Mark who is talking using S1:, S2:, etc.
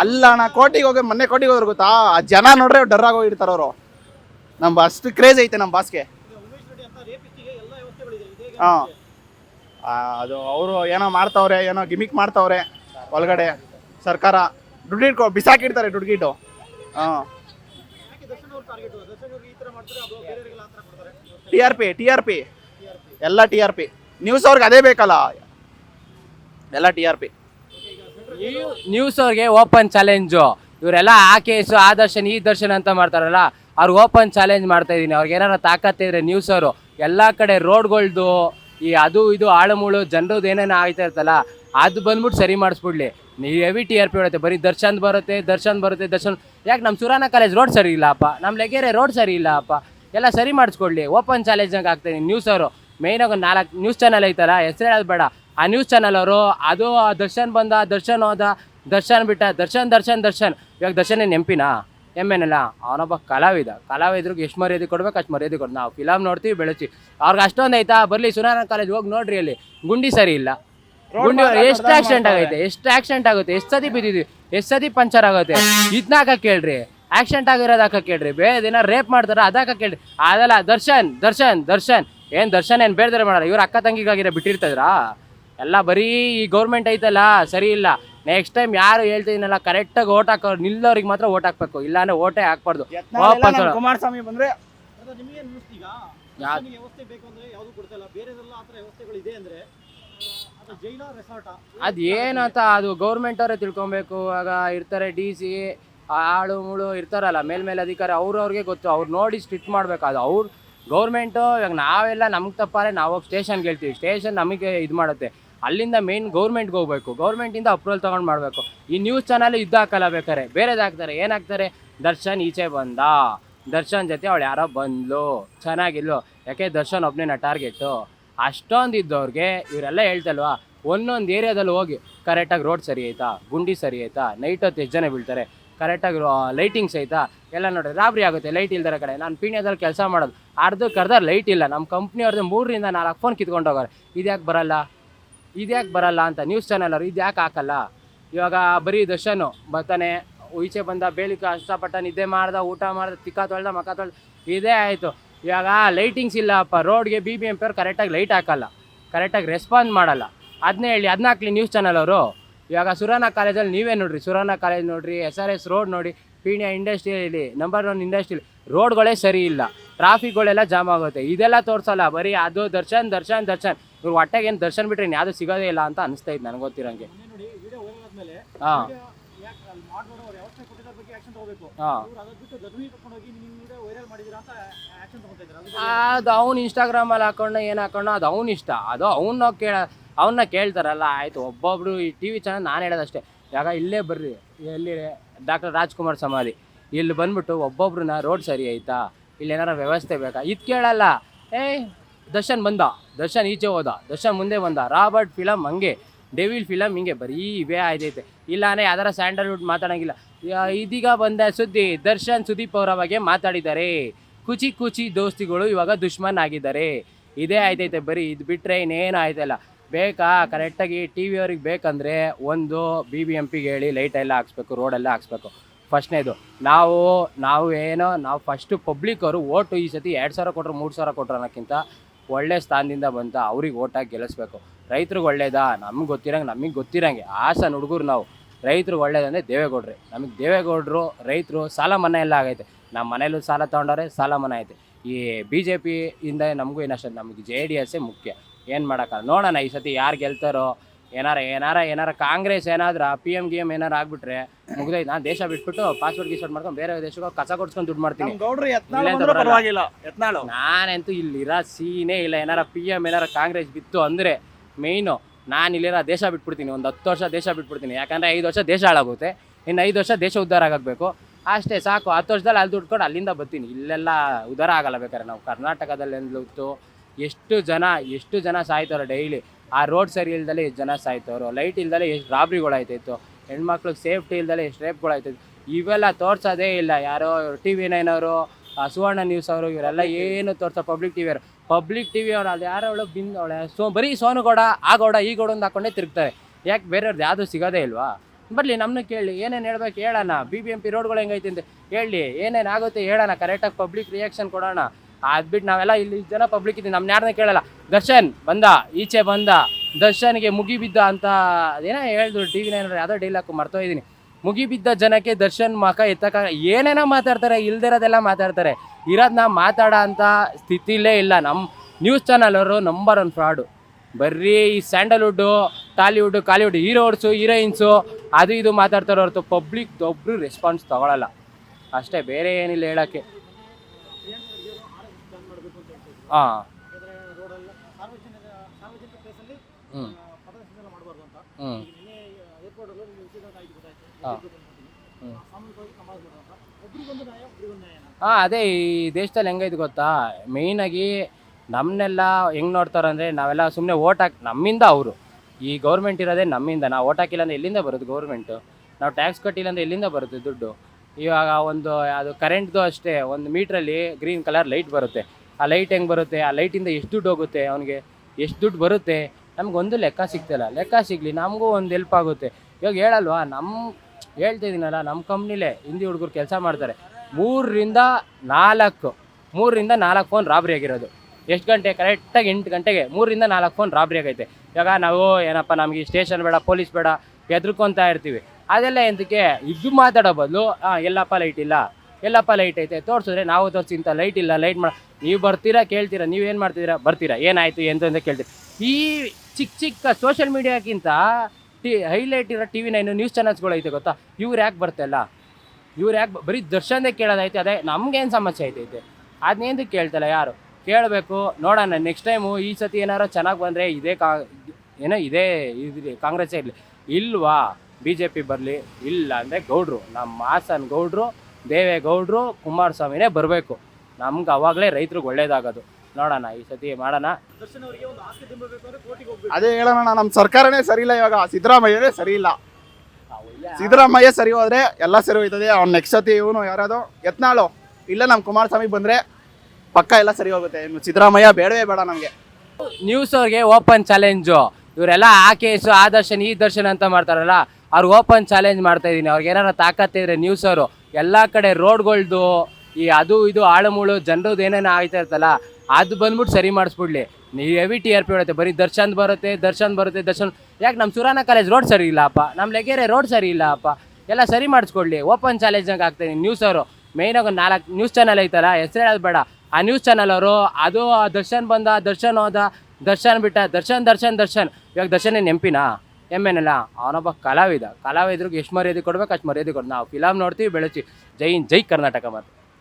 S1: ಅಲ್ಲ ಅಣ್ಣ ಕೋಟಿಗೆ ಹೋಗಿ ಮೊನ್ನೆ ಕೋಟಿಗೆ ಹೋದ್ರು ಗೊತ್ತಾ? ಆ ಜನ ನೋಡ್ರೆ ಡರ್ ಆಗೋಗಿರ್ತಾರ ಅವರು. ನಮ್ಮ ಅಷ್ಟು ಕ್ರೇಜ್ ಐತೆ ನಮ್ಮ ಬಾಸ್ಗೆ ಹಾಂ. ಅದು ಅವರು ಏನೋ ಮಾಡ್ತಾವ್ರೆ ಏನೋ ಗಿಮಿಕ್ ಮಾಡ್ತಾವ್ರೆ ಒಳಗಡೆ. ಸರ್ಕಾರ ದುಡ್ಡಿಟ್ಕೊ ಬಿಸಾಕಿಡ್ತಾರೆ ದುಡ್ಗಿಟ್ಟು ಹಾಂ. T R P T R P ಎಲ್ಲ ಟಿ ಆರ್ ಪಿ ನ್ಯೂಸ್ ಅವ್ರಿಗೆ ಅದೇ ಬೇಕಲ್ಲ. ಎಲ್ಲ ಟಿ ಆರ್ ಪಿ.
S2: ನ್ಯೂಸ್ ಅವ್ರಿಗೆ ಓಪನ್ ಚಾಲೆಂಜು ಇವರೆಲ್ಲ ಆ ಕೇಸು ಆ ದರ್ಶನ್, ಈ ದರ್ಶನ್ ಅಂತ ಮಾಡ್ತಾರಲ್ಲ ಅವ್ರಿಗೆ ಓಪನ್ ಚಾಲೆಂಜ್ ಮಾಡ್ತಾ ಇದ್ದೀನಿ ಅವ್ರಿಗೆ ಏನಾರ ತಾಕತ್ತಿದ್ರೆ ನ್ಯೂಸ್ ಅವರು. ಎಲ್ಲ ಕಡೆ ರೋಡ್ಗಳ್ದು, ಈ ಅದು ಇದು ಆಳುಮೂಳು ಜನರದ್ದು ಏನೇನು ಆಗ್ತಾ ಇರ್ತಲ್ಲ, ಅದು ಬಂದ್ಬಿಟ್ಟು ಸರಿ ಮಾಡಿಸ್ಬಿಡ್ಲಿ. ನೀವು ಹೆವಿ ಟಿ ಆರ್ ಪಿ ಹೊಡುತ್ತೆ. ಬರೀ ದರ್ಶನ್ ಬರುತ್ತೆ ದರ್ಶನ್ ಬರುತ್ತೆ, ದರ್ಶನ್. ಯಾಕೆ ನಮ್ಮ ಸುರಾನ ಕಾಲೇಜ್ ರೋಡ್ ಸರಿ ಇಲ್ಲಪ್ಪ ನಮ್ಮ ಲೆಗೆರೆ ರೋಡ್ ಸರಿ ಇಲ್ಲಪ್ಪ ಎಲ್ಲ ಸರಿ ಮಾಡಿಸ್ಕೊಡ್ಲಿ. ಓಪನ್ ಚಾಲೆಂಜಂಗೆ ಆಗ್ತಾಯಿದ್ದೀನಿ ನ್ಯೂಸ್ ಅವರು. ಮೇಯ್ನಾಗಿ ಒಂದು ನಾಲ್ಕು ನ್ಯೂಸ್ ಚಾನಲ್ ಐತಲ್ಲ, ಹೆಸರು ಹೇಳೋದು ಬೇಡ. ಆ ನ್ಯೂಸ್ ಚಾನಲ್ ಅವರು ಅದು ಆ ದರ್ಶನ್ ಬಂದ ದರ್ಶನ್ ಹೋದ ದರ್ಶನ್ ಬಿಟ್ಟ ದರ್ಶನ್ ದರ್ಶನ್ ದರ್ಶನ್. ಇವಾಗ ದರ್ಶನ್ ಏನು ನೆಂಪಿನಾ ಎಮ್ಮೆನಲ್ಲ ಅವನೊಬ್ಬ ಕಲಾವಿದ. ಕಲಾವಿದ್ರಿಗೆ ಎಷ್ಟು ಮರ್ಯಾದೆ ಕೊಡ್ಬೇಕು ಅಷ್ಟು ಮರ್ಯಾದೆ ಕೊಡ್ ನಾವು ಫಿಲಮ್ ನೋಡ್ತೀವಿ ಬೆಳಚಿ ಅವ್ರಿಗೆ ಅಷ್ಟೊಂದು ಆಯ್ತಾ? ಬರಲಿ ಸುನಾರಾಯಣ ಕಾಲೇಜ್ ಹೋಗಿ ನೋಡ್ರಿ ಅಲ್ಲಿ. ಗುಂಡಿ ಸರಿ ಇಲ್ಲ. ಗುಂಡಿ ಎಷ್ಟು ಆಕ್ಸಿಡೆಂಟ್ ಆಗೈತೆ? ಎಷ್ಟು ಆಕ್ಸಿಡೆಂಟ್ ಆಗುತ್ತೆ? ಎಷ್ಟು ಸತಿ ಬಿದ್ದಿದ್ವಿ? ಎಷ್ಟು ಸತಿ ಪಂಚರ್ ಆಗುತ್ತೆ? ಇದನ್ನ ಕೇಳ್ರಿ. ಆಕ್ಸಿಡೆಂಟ್ ಆಗಿರೋದು ಆಕಾ ಕೇಳ್ರಿ. ಬೇರೆ ದಿನ ರೇಪ್ ಮಾಡ್ತಾರ ಅದಾಕ ಕೇಳ್ರಿ. ಅದಲ್ಲ ದರ್ಶನ್ ದರ್ಶನ್ ದರ್ಶನ್. ಏನ್ ದರ್ಶನ್ ಏನ್ ಬೇಡದ್ರೆ ಮಾಡಲ್ಲ? ಇವ್ರ ಅಕ್ಕ ತಂಗಿಗಾಗಿರ ಬಿಟ್ಟಿರ್ತದ್ರಾ ಎಲ್ಲ ಬರೀ ಈ ಗೌರ್ಮೆಂಟ್ ಐತಲ್ಲ ಸರಿ ಇಲ್ಲ. ನೆಕ್ಸ್ಟ್ ಟೈಮ್ ಯಾರು ಹೇಳ್ತಿದ್ದೀನಲ್ಲ ಕರೆಕ್ಟಾಗಿ ಓಟ್ ಹಾಕೋ ನಿಲ್ಲೋರಿಗೆ ಮಾತ್ರ ಓಟ್ ಹಾಕ್ಬೇಕು. ಇಲ್ಲಾಂದ್ರೆ ಓಟೇ ಹಾಕ್ಬಾರ್ದು. ವಾಪಸ್
S1: ಕುಮಾರಸ್ವಾಮಿ ಬಂದ್ರೆ
S3: ಅದ ಅಂದ್ರೆ ಅದು ಜೈಲ ರೆಸಾರ್ಟ
S2: ಅದು ಏನು ಅಂತ ಅದು ಗೌರ್ಮೆಂಟ್ ಅವರೇ ತಿಳ್ಕೊಬೇಕು. ಆಗ ಇರ್ತಾರೆ ಡಿ ಸಿ ಆಳು ಮುಳು ಇರ್ತಾರಲ್ಲ ಮೇಲ್ಮೇಲೆ ಅಧಿಕಾರಿ ಅವ್ರವ್ರಿಗೆ ಗೊತ್ತು. ಅವ್ರು ನೋಡಿ ಸ್ಟ್ರಿಕ್ಟ್ ಮಾಡಬೇಕು. ಅದು ಅವ್ರು ಗೌರ್ಮೆಂಟು ಇವಾಗ ನಾವೆಲ್ಲ ನಮ್ಗೆ ತಪ್ಪಾರೆ ನಾವು ಹೋಗಿ ಸ್ಟೇಷನ್ಗೆ ಹೇಳ್ತೀವಿ. ಸ್ಟೇಷನ್ ನಮಗೆ ಇದು ಮಾಡುತ್ತೆ. ಅಲ್ಲಿಂದ ಮೇನ್ ಗೌರ್ಮೆಂಟ್ಗೆ ಹೋಗ್ಬೇಕು. ಗೌರ್ಮೆಂಟಿಂದ ಅಪ್ರೂವಲ್ ತೊಗೊಂಡು ಮಾಡಬೇಕು. ಈ ನ್ಯೂಸ್ ಚಾನಲ್ ಯುದ್ಧ ಹಾಕಲ್ಲ ಬೇಕಾರೆ ಬೇರೆದು ಏನಾಗ್ತಾರೆ ದರ್ಶನ್ ಈಚೆ ಬಂದ. ದರ್ಶನ್ ಜೊತೆ ಅವಳು ಯಾರೋ ಬಂದ್ಲು. ಚೆನ್ನಾಗಿಲ್ಲು ಯಾಕೆ ದರ್ಶನ್ ಒಬ್ಬನೇ ಟಾರ್ಗೆಟು ಅಷ್ಟೊಂದು ಇದ್ದವ್ರಿಗೆ ಇವರೆಲ್ಲ ಹೇಳ್ತಲ್ವಾ? ಒಂದೊಂದು ಏರಿಯಾದಲ್ಲಿ ಹೋಗಿ ಕರೆಕ್ಟಾಗಿ ರೋಡ್ ಸರಿ ಆಯ್ತಾ? ಗುಂಡಿ ಸರಿ ಆಯ್ತಾ? ನೈಟ್ ಹೊತ್ತು ಎಷ್ಟು ಜನ ಬೀಳ್ತಾರೆ? ಕರೆಕ್ಟಾಗಿ ಲೈಟಿಂಗ್ಸ್ ಆಯ್ತಾ? ಎಲ್ಲ ನೋಡಿ ರಾಬರಿ ಆಗುತ್ತೆ. ಲೈಟ್ ಇಲ್ದರ ಕಡೆ. ನಾನು ಪೀಣ್ಯದಲ್ಲಿ ಕೆಲಸ ಮಾಡೋದು. ಅರ್ಧಕ್ಕೆ ಅರ್ಧ ಲೈಟ್ ಇಲ್ಲ ನಮ್ಮ ಕಂಪ್ನಿಯವ್ರದ್ದು ಮೂರರಿಂದ ನಾಲ್ಕು ಫೋನ್ ಕಿತ್ಕೊಂಡು ಹೋಗೋರು. ಇದ್ಯಾಕೆ ಬರಲ್ಲ? ಇದ್ಯಾಕೆ ಬರಲ್ಲ ಅಂತ ನ್ಯೂಸ್ ಚಾನಲ್ ಅವರು ಇದ್ಯಾಕೆ ಹಾಕಲ್ಲ? ಇವಾಗ ಬರೀ ದರ್ಶನು, ಬರ್ತಾನೆ, ಈಚೆ ಬಂದ ಬೆಳಿಗ್ಗೆ ಕಷ್ಟಪಟ್ಟ ನಿದ್ದೆ ಮಾಡ್ದ, ಊಟ ಮಾಡ್ದ, ತಿಕ್ಕ ತೊಳ್ದ, ಮಕ್ಕ ತೊಳ್ದ, ಇದೇ ಆಯಿತು. ಇವಾಗ ಲೈಟಿಂಗ್ಸ್ ಇಲ್ಲಪ್ಪ ರೋಡ್ಗೆ ಬಿ ಬಿ ಎಂ ಕರೆಕ್ಟಾಗಿ ಲೈಟ್ ಹಾಕಲ್ಲ ಕರೆಕ್ಟಾಗಿ ರೆಸ್ಪಾನ್ಸ್ ಮಾಡಲ್ಲ. ಅದನ್ನೇ ಹೇಳಿ ಅದನ್ನ ಹಾಕ್ಲಿ ನ್ಯೂಸ್ ಚಾನಲ್ ಅವರು, ಇವಾಗ ಸುರಾನ ಕಾಲೇಜಲ್ಲಿ ನೀವೇ ನೋಡಿರಿ, ಸುರಾನ ಕಾಲೇಜ್ ನೋಡಿರಿ ಎಸ್ ಆರ್ ಎಸ್ ರೋಡ್ ನೋಡಿ, ಪೀಣ್ಯ ಇಂಡಸ್ಟ್ರಿಯಲ್ಲಿ ನಂಬರ್ ಒನ್ ಇಂಡಸ್ಟ್ರಿ ರೋಡ್ಗಳೇ ಸರಿ ಇಲ್ಲ ಟ್ರಾಫಿಕ್ಗಳೆಲ್ಲ ಜಾಮ್ ಆಗುತ್ತೆ, ಇದೆಲ್ಲ ತೋರಿಸಲ್ಲ, ಬರೀ ಅದು ದರ್ಶನ್ ದರ್ಶನ್ ದರ್ಶನ್. ಇವ್ರು ಹೊಟ್ಟೆಗೆ ಏನು ದರ್ಶನ್ ಬಿಟ್ರೆ ಯಾವುದು ಸಿಗೋದೇ ಇಲ್ಲ ಅಂತ ಅನಿಸ್ತಾ ಇತ್ತು ನನಗೆ ಗೊತ್ತಿರಂಗೆ. ಹಾಂ.
S3: ಅದು
S2: ಅವ್ನು ಇನ್ಸ್ಟಾಗ್ರಾಮಲ್ಲಿ ಹಾಕೊಂಡು ಏನು ಹಾಕೊಂಡು ಅದು ಅವ್ನ ಇಷ್ಟ. ಅದು ಅವನ್ನ ಕೇಳ ಅವನ್ನ ಕೇಳ್ತಾರಲ್ಲ ಆಯಿತು. ಒಬ್ಬೊಬ್ರು ಈ ಟಿ ವಿ ಚಾನಲ್ ನಾನು ಹೇಳೋದಷ್ಟೇ. ಯಾಕ ಇಲ್ಲೇ ಬರ್ರಿ. ಎಲ್ಲಿ ಡಾಕ್ಟರ್ ರಾಜ್ಕುಮಾರ್ ಸಮಾಧಿ. ಇಲ್ಲಿ ಬಂದ್ಬಿಟ್ಟು ಒಬ್ಬೊಬ್ರನ್ನ ರೋಡ್ ಸರಿ ಆಯ್ತಾ? ಇಲ್ಲಿ ಏನಾರ ವ್ಯವಸ್ಥೆ ಬೇಕಾ? ಇದು ಕೇಳಲ್ಲ. ಏಯ್ ದರ್ಶನ್ ಬಂದ, ದರ್ಶನ್ ಈಚೆ ಹೋದ, ದರ್ಶನ್ ಮುಂದೆ ಬಂದ. ರಾಬರ್ಟ್ ಫಿಲಮ್ ಹಂಗೆ, ಡೆವಿಲ್ ಫಿಲಮ್ ಹಿಂಗೆ, ಬರೀ ಇವೇ ಆಯ್ತೈತೆ. ಇಲ್ಲಾಂದ್ರೆ ಯಾವ್ದಾರ ಸ್ಯಾಂಡಲ್ವುಡ್ ಮಾತಾಡಂಗಿಲ್ಲ. ಇದೀಗ ಬಂದ ಸುದ್ದಿ, ದರ್ಶನ್ ಸುದೀಪ್ ಅವರ ಬಗ್ಗೆ ಮಾತಾಡಿದ್ದಾರೆ. ಕುಚಿ ಕುಚಿ ದೋಸ್ತಿಗಳು ಇವಾಗ ದುಶ್ಮನ್ ಆಗಿದ್ದಾರೆ. ಇದೇ ಆಯ್ತೈತೆ ಬರೀ, ಇದು ಬಿಟ್ಟರೆ ಇನ್ನೇನು ಆಯ್ತಲ್ಲ. ಬೇಕಾ ಕರೆಕ್ಟಾಗಿ ಟಿ ವಿ ಅವ್ರಿಗೆ ಬೇಕಂದರೆ ಒಂದು ಬಿ ಬಿ ಎಂ ಪಿಗೆ ಹೇಳಿ ಲೈಟೆಲ್ಲ ಹಾಕ್ಸ್ಬೇಕು ರೋಡೆಲ್ಲ ಹಾಕ್ಸ್ಬೇಕು. ಫಸ್ಟ್ನೇದು, ನಾವು ನಾವು ಏನೋ, ನಾವು ಫಸ್ಟು ಪಬ್ಲಿಕ್ ಅವರು ಓಟು ಈ ಸತಿ ಎರಡು ಸಾವಿರ ಕೊಟ್ಟರು ಮೂರು ಸಾವಿರ ಕೊಟ್ಟರು ಅನ್ನೋಕ್ಕಿಂತ ಒಳ್ಳೆ ಸ್ಥಾನದಿಂದ ಬಂತ ಅವ್ರಿಗೆ ಓಟಾಗಿ ಗೆಲ್ಲಿಸ್ಬೇಕು. ರೈತ್ರಿಗೆ ಒಳ್ಳೇದಾ? ನಮ್ಗೆ ಗೊತ್ತಿರಂಗೆ, ನಮಗೆ ಗೊತ್ತಿರಂಗೆ. ಆಸನ್ ಹುಡುಗರು ನಾವು. ರೈತ್ರಿಗೆ ಒಳ್ಳೇದಂದರೆ ದೇವೇಗೌಡ್ರೆ. ನಮಗೆ ದೇವೇಗೌಡರು, ರೈತರು ಸಾಲ ಮನೆ ಎಲ್ಲ ಆಗೈತೆ. ನಮ್ಮ ಮನೇಲೂ ಸಾಲ ತೊಗೊಂಡವ್ರೆ ಸಾಲ ಮನ್ನಾ ಐತೆ ಈ ಬಿ ಜೆ ಪಿಯಿಂದ ನಮಗೂ ಏನಷ್ಟೇ ನಮಗೆ ಜೆ ಡಿ ಎಸ್ಸೇ ಮುಖ್ಯ. ಏನು ಮಾಡೋಕ್ಕಲ್ಲ ನೋಡೋಣ ಈ ಸತಿ ಯಾರು ಗೆಲ್ತಾರೋ ಏನಾರ ಏನಾರ ಏನಾರ ಕಾಂಗ್ರೆಸ್ ಏನಾದ್ರ ಪಿ ಎಂ ಗಿ ಎಂ ಏನಾರ ಆಗ್ಬಿಟ್ರೆ ಮುಗ್ದೈತೆ. ನಾನು ದೇಶ ಬಿಟ್ಬಿಟ್ಟು ಪಾಸ್ಪೋರ್ಟ್ ಗೀಸ್ಪೋರ್ಟ್ ಮಾಡ್ಕೊಂಡು ಬೇರೆ ದೇಶಕ್ಕೆ ಕಸ ಕೊಡ್ಸ್ಕೊಂಡು ದುಡ್ಡು ಮಾಡ್ತೀನಿ. ನಾನಂತೂ ಇಲ್ಲಿರೋ ಸೀನೇ ಇಲ್ಲ. ಏನಾರ ಪಿ ಎಂ ಏನಾರ ಕಾಂಗ್ರೆಸ್ ಬಿತ್ತು ಅಂದ್ರೆ ಮೇಯ್ನು ನಾನು ಇಲ್ಲಿರೋ ದೇಶ ಬಿಟ್ಬಿಡ್ತೀನಿ. ಒಂದು ಹತ್ತು ವರ್ಷ ದೇಶ ಬಿಟ್ಬಿಡ್ತೀನಿ. ಯಾಕಂದ್ರೆ ಐದು ವರ್ಷ ದೇಶ ಹಾಳಾಗುತ್ತೆ. ಇನ್ನು ಐದು ವರ್ಷ ದೇಶ ಉದ್ಧಾರ ಆಗಬೇಕು. ಅಷ್ಟೇ ಸಾಕು. ಹತ್ತು ವರ್ಷದಲ್ಲಿ ಅಲ್ಲಿ ದುಡ್ಕೊಂಡು ಅಲ್ಲಿಂದ ಬರ್ತೀನಿ. ಇಲ್ಲೆಲ್ಲ ಉದ್ಧಾರ ಆಗಲ್ಲ ಬೇಕಾದ್ರೆ. ನಾವು ಕರ್ನಾಟಕದಲ್ಲಿ ಎಂದ್ಲುತ್ತು ಎಷ್ಟು ಜನ ಎಷ್ಟು ಜನ ಸಾಯ್ತಾರೆ ಡೈಲಿ ಆ ರೋಡ್ ಸರಿ ಇಲ್ದಲೆ ಎಷ್ಟು ಜನ ಸಾಯ್ತವ್ರು ಲೈಟ್ ಇಲ್ದಲೆ ಎಷ್ಟು ರಾಬ್ರಿಗಳಾಯ್ತಾಯಿತ್ತು ಹೆಣ್ಮಕ್ಳಿಗೆ ಸೇಫ್ಟಿ ಇಲ್ದಲೆ ಎಷ್ಟು ರೇಪ್ಗಳಾಯ್ತಾಯಿತ್ತು ಇವೆಲ್ಲ ತೋರ್ಸೋದೇ ಇಲ್ಲ ಯಾರೋ ಟಿ ವಿ ನೈನವರು ಸುವರ್ಣ ನ್ಯೂಸ್ ಅವರು ಇವರೆಲ್ಲ ಏನು ತೋರ್ಸೋ ಪಬ್ಲಿಕ್ ಟಿ ವಿಯವರು ಪಬ್ಲಿಕ್ ಟಿ ವಿ ಅವ್ರು ಅದು ಯಾರೋ ಅವಳು ಬಿಂದ ಅವಳೆ ಸೊ ಬರೀ ಸೋನು ಗೌಡ ಆ ಗೌಡ ಈ ಗೌಡ ಒಂದು ಹಾಕೊಂಡೇ ತಿರುಗ್ತಾರೆ. ಯಾಕೆ ಬೇರೆಯವ್ರದ್ದು ಯಾವುದೂ ಸಿಗೋದೇ ಇಲ್ವಾ? ಬರಲಿ ನಮ್ಮನ್ನ ಕೇಳಿ ಏನೇನು ಹೇಳ್ಬೇಕು ಹೇಳೋಣ ಬಿ ಬಿ ಎಂ ಪಿ ರೋಡ್ಗಳು ಹೆಂಗೈತೆ ಅಂತ ಹೇಳಿ ಏನೇನು ಆಗುತ್ತೆ ಹೇಳೋಣ ಕರೆಕ್ಟಾಗಿ ಪಬ್ಲಿಕ್ ರಿಯಾಕ್ಷನ್ ಕೊಡೋಣ. ಅದ್ಬಿಟ್ಟು ನಾವೆಲ್ಲ ಇಲ್ಲಿ ಜನ ಪಬ್ಲಿಕ್ ಇದ್ದೀವಿ ನಮ್ಮ ಯಾರನ್ನ ಕೇಳಲ್ಲ. ದರ್ಶನ್, ಬಂದ, ಈಚೆ ಬಂದ. ದರ್ಶನ್ಗೆ ಮುಗಿಬಿದ್ದ ಅಂತ ಅದೇನೋ ಹೇಳಿದ್ರು ಟಿ ವಿನ ನೈನ್ ಯಾವುದೋ ಮರ್ತೋ ಇದೀನಿ. ಮುಗಿಬಿದ್ದ ಜನಕ್ಕೆ ದರ್ಶನ್ ಮಕ ಎತ್ತಕ, ಏನೇನೋ ಮಾತಾಡ್ತಾರೆ ಇಲ್ದಿರೋದೆಲ್ಲ ಮಾತಾಡ್ತಾರೆ. ಇರೋದನ್ನ ಮಾತಾಡೋ ಅಂತ ಸ್ಥಿತಿಲೇ ಇಲ್ಲ. ನಮ್ಮ ನ್ಯೂಸ್ ಚಾನಲ್ ಅವರು ನಂಬರ್ ಒನ್ ಫ್ರಾಡು. ಬರೀ ಈ Sandalwood, Tollywood, Kollywood heroes heroines, ಅದು ಇದು ಮಾತಾಡ್ತಾರೆ ಹೊರತು ಪಬ್ಲಿಕ್ ಒಬ್ಬರು ರೆಸ್ಪಾನ್ಸ್ ತೊಗೊಳಲ್ಲ. ಅಷ್ಟೇ, ಬೇರೆ ಏನಿಲ್ಲ ಹೇಳೋಕ್ಕೆ. ಹಾಂ
S3: ಯಾಕಂದ್ರೆ ರೋಡಲ್ಲ ಸಾರ್ವಜನಿಕ ಸಾರ್ವಜನಿಕ ಮಾಡಬಾರ್ದು ಅಂತ. ಈಗ ನಿನ್ನೆ ಇನ್ಸಿಡೆಂಟ್ ಆಗಿ ಗೊತ್ತಾಯ್ತು.
S2: ಹಾ.
S3: ಎಲ್ರಿಗೂ ಬಂದ್ಬಿಟ್ಟಿದೆ.
S2: ಹ್ಮ್.
S3: ಸಾಮೂಹಿಕವಾಗಿ ನಮಾಜ್ ಮಾಡೋದು ಅಂತ. ಒಬ್ರಿಗೊಂದು ನ್ಯಾಯ ಒಬ್ರಿಗೊಂದು ನ್ಯಾಯನ?
S2: ಹಾಂ ಅದೇ ಈ ದೇಶದಲ್ಲಿ ಹೆಂಗೈತೆ ಗೊತ್ತಾ? ಮೇಯ್ನಾಗಿ ನಮ್ಮನ್ನೆಲ್ಲ ಹೆಂಗೆ ನೋಡ್ತಾರೆ ಅಂದರೆ ನಾವೆಲ್ಲ ಸುಮ್ಮನೆ ಓಟ್ ಹಾಕಿ ನಮ್ಮಿಂದ ಅವರು. ಈ ಗೌರ್ಮೆಂಟ್ ಇರೋದೇ ನಮ್ಮಿಂದ. ನಾವು ಓಟ್ ಹಾಕಿಲ್ಲ ಅಂದರೆ ಎಲ್ಲಿಂದ ಬರುತ್ತೆ ಗೌರ್ಮೆಂಟು ನಾವು ಟ್ಯಾಕ್ಸ್ ಕಟ್ಟಿಲ್ಲ ಅಂದರೆ ಎಲ್ಲಿಂದ ಬರುತ್ತೆ ದುಡ್ಡು? ಇವಾಗ ಒಂದು ಅದು ಕರೆಂಟ್ದು ಅಷ್ಟೇ. ಒಂದು ಮೀಟ್ರಲ್ಲಿ ಗ್ರೀನ್ ಕಲರ್ ಲೈಟ್ ಬರುತ್ತೆ. ಆ ಲೈಟ್ ಹೆಂಗೆ ಬರುತ್ತೆ? ಆ ಲೈಟಿಂದ ಎಷ್ಟು ದುಡ್ಡು ಹೋಗುತ್ತೆ ಅವನಿಗೆ? ಎಷ್ಟು ದುಡ್ಡು ಬರುತ್ತೆ? ನಮಗೊಂದು ಲೆಕ್ಕ ಸಿಗ್ತಿಲ್ಲ. ಲೆಕ್ಕ ಸಿಗಲಿ, ನಮಗೂ ಒಂದು ಹೆಲ್ಪ್ ಆಗುತ್ತೆ. ಇವಾಗ ಹೇಳಲ್ವಾ ನಮ್ಮ ಹೇಳ್ತಾ ಇದೀನಲ್ಲ ನಮ್ಮ ಕಂಪ್ನಿಲೇ ಹಿಂದಿ ಹುಡುಗರು ಕೆಲಸ ಮಾಡ್ತಾರೆ. ಮೂರರಿಂದ ನಾಲ್ಕು ಮೂರರಿಂದ ನಾಲ್ಕು ಫೋನ್ ರಾಬ್ರಿ ಆಗಿರೋದು. ಎಷ್ಟು ಗಂಟೆ? ಕರೆಕ್ಟಾಗಿ ಎಂಟು ಗಂಟೆಗೆ ಮೂರರಿಂದ ನಾಲ್ಕು ಫೋನ್ ರಾಬ್ರಿ ಆಗೈತೆ. ಇವಾಗ ನಾವು ಏನಪ್ಪ, ನಮಗೆ ಸ್ಟೇಷನ್ ಬೇಡ ಪೊಲೀಸ್ ಬೇಡ, ಹೆದರ್ಕೊಂತ ಇರ್ತೀವಿ. ಅದೆಲ್ಲ ಎಂದಕ್ಕೆ ಇದು ಮಾತಾಡೋ ಬದಲು ಎಲ್ಲಪ್ಪ ಲೈಟ್ ಇಲ್ಲ. ಎಲ್ಲಪ್ಪ ಲೈಟ್ ಐತೆ, ತೋರಿಸಿದ್ರೆ ನಾವು ತೋರಿಸಿ ಇಂಥ ಲೈಟ್ ಇಲ್ಲ ಲೈಟ್ ಮಾಡಿ. ನೀವು ಬರ್ತೀರಾ, ಕೇಳ್ತೀರಾ ನೀವೇನು ಮಾಡ್ತಿದ್ದೀರಾ? ಬರ್ತೀರಾ. ಏನಾಯಿತು, ಎಂತ ಅಂತ ಕೇಳ್ತೀರಿ. ಈ ಚಿಕ್ಕ ಚಿಕ್ಕ ಸೋಷಿಯಲ್ ಮೀಡಿಯಾಗಿಂತ ಟಿ ಹೈಲೈಟ್ ಇರೋ ಟಿ ವಿ ನೈನು ನ್ಯೂಸ್ ಚಾನಲ್ಸ್ಗಳು ಐತೆ ಗೊತ್ತಾ? ಇವ್ರು ಯಾಕೆ ಬರ್ತಾಯಿಲ್ಲ ಇವ್ರು ಯಾಕೆ ಬರೀ ದರ್ಶನದೇ ಕೇಳೋದೈತೆ ಅದೇ ನಮಗೇನು ಸಮಸ್ಯೆ ಐತೈತೆ ಅದನ್ನೇಂದು ಕೇಳ್ತಲ್ಲ ಯಾರು? ಕೇಳಬೇಕು, ನೋಡೋಣ ನೆಕ್ಸ್ಟ್ ಟೈಮು ಈ ಸತಿ ಏನಾರು ಚೆನ್ನಾಗಿ ಬಂದರೆ ಇದೇ ಕಾ, ಏನೋ ಇದೇ ಇದು ಕಾಂಗ್ರೆಸ್ಸೇ ಇರಲಿ. ಇಲ್ವಾ? ಬಿ ಜೆ ಪಿ ಬರಲಿ, ಇಲ್ಲ ಅಂದರೆ ಗೌಡ್ರು ನಮ್ಮ ಹಾಸನ್ ಗೌಡ್ರು, ದೇವೇಗೌಡರು, ಕುಮಾರಸ್ವಾಮಿನೇ ಬರಬೇಕು. ನಮ್ಗೆ ಅವಾಗಲೇ ರೈತ್ರಿಗೆ ಒಳ್ಳೇದಾಗೋದು. ನೋಡೋಣ ಈ ಸತಿ ಮಾಡೋಣ.
S1: ಅದೇ ಹೇಳೋಣ ನಮ್ಮ ಸರ್ಕಾರನೇ ಸರಿ ಇಲ್ಲ ಇವಾಗ. ಸಿದ್ದರಾಮಯ್ಯನೇ ಸರಿ ಇಲ್ಲ ಸಿದ್ದರಾಮಯ್ಯ ಸರಿ ಹೋದ್ರೆ ಎಲ್ಲ ಸರಿ ಹೋಯ್ತದೆ. ಅವ್ನ ನೆಕ್ಸ್ಟ್ ಸತಿ ಇವನು ಯಾರಾದ್ರು ಯತ್ನಾಳು ಇಲ್ಲ ನಮ್ಮ ಕುಮಾರಸ್ವಾಮಿ ಬಂದ್ರೆ ಪಕ್ಕ ಎಲ್ಲ ಸರಿ ಹೋಗುತ್ತೆ. ಇನ್ನು ಸಿದ್ದರಾಮಯ್ಯ ಬೇಡವೇ ಬೇಡ ನಮಗೆ.
S2: ನ್ಯೂಸ್ ಅವ್ರಿಗೆ ಓಪನ್ ಚಾಲೆಂಜು ಇವರೆಲ್ಲ ಆ ಕೇಸು ಆ ದರ್ಶನ್ ಈ ದರ್ಶನ್ ಅಂತ ಮಾಡ್ತಾರಲ್ಲ ಅವ್ರಿಗೆ ಓಪನ್ ಚಾಲೆಂಜ್ ಮಾಡ್ತಾ ಇದೀನಿ. ಅವ್ರಿಗೆ ಏನಾರ ತಾಕತ್ತಿದ್ರೆ ನ್ಯೂಸ್ ಅವರು. ಎಲ್ಲ ಕಡೆ ರೋಡ್ಗಳ್ದು ಈ ಅದು ಇದು ಆಳುಮೂಳು ಜನರದ್ದು ಏನೇನು ಆಯ್ತಾ ಇರ್ತಲ್ಲ ಅದು ಬಂದ್ಬಿಟ್ಟು ಸರಿ ಮಾಡಿಸ್ಬಿಡ್ಲಿ. ನೀವು ಹೆವಿ ಟಿ ಆರ್ ಪಿ ಬರುತ್ತೆ ಬರೀ ದರ್ಶನ್ ಬರುತ್ತೆ ದರ್ಶನ್ ಬರುತ್ತೆ, ದರ್ಶನ್ ಯಾಕೆ ನಮ್ಮ ಸುರಾನ ಕಾಲೇಜ್ ರೋಡ್ ಸರಿ ಇಲ್ಲ ಅಪ್ಪ? ನಮ್ಮ ಲೆಗೆರೆ ರೋಡ್ ಸರಿ ಇಲ್ಲ ಅಪ್ಪ. ಎಲ್ಲ ಸರಿ ಮಾಡಿಸ್ಕೊಡ್ಲಿ. ಓಪನ್ ಚಾಲೆಂಜ್ನಾಗ ಹಾಕ್ತೀನಿ ನ್ಯೂಸ್ ಅವರು. ಮೇಯ್ನಾಗಿ ಒಂದು ನಾಲ್ಕು ನ್ಯೂಸ್ ಚಾನಲ್ ಐತಲ್ಲ, ಹೆಸರು ಹೇಳೋದು ಬೇಡ. ಆ ನ್ಯೂಸ್ ಚಾನಲ್ ಅವರು, ಅದು ಆ ದರ್ಶನ್ ಬಂದ, ದರ್ಶನ್ ಹೋದ, ದರ್ಶನ್ ಬಿಟ್ಟ, ದರ್ಶನ್ ದರ್ಶನ್ ದರ್ಶನ್. ಇವಾಗ ದರ್ಶನ್ ಏನು ನೆಂಪಿನಾ ಎಮ್ಮೆನಲ್ಲ ಅವನೊಬ್ಬ ಕಲಾವಿದ. ಕಲಾವಿದ್ರಿಗೆ ಎಷ್ಟು ಮರ್ಯಾದೆ ಕೊಡ್ಬೇಕು, ಅಷ್ಟು ಮರ್ಯಾದೆ ಕೊಡು ನಾವು ಫಿಲಮ್ ನೋಡ್ತೀವಿ ಬೆಳೆಸಿ ಜೈ ಜೈ ಕರ್ನಾಟಕ ಮಾತು.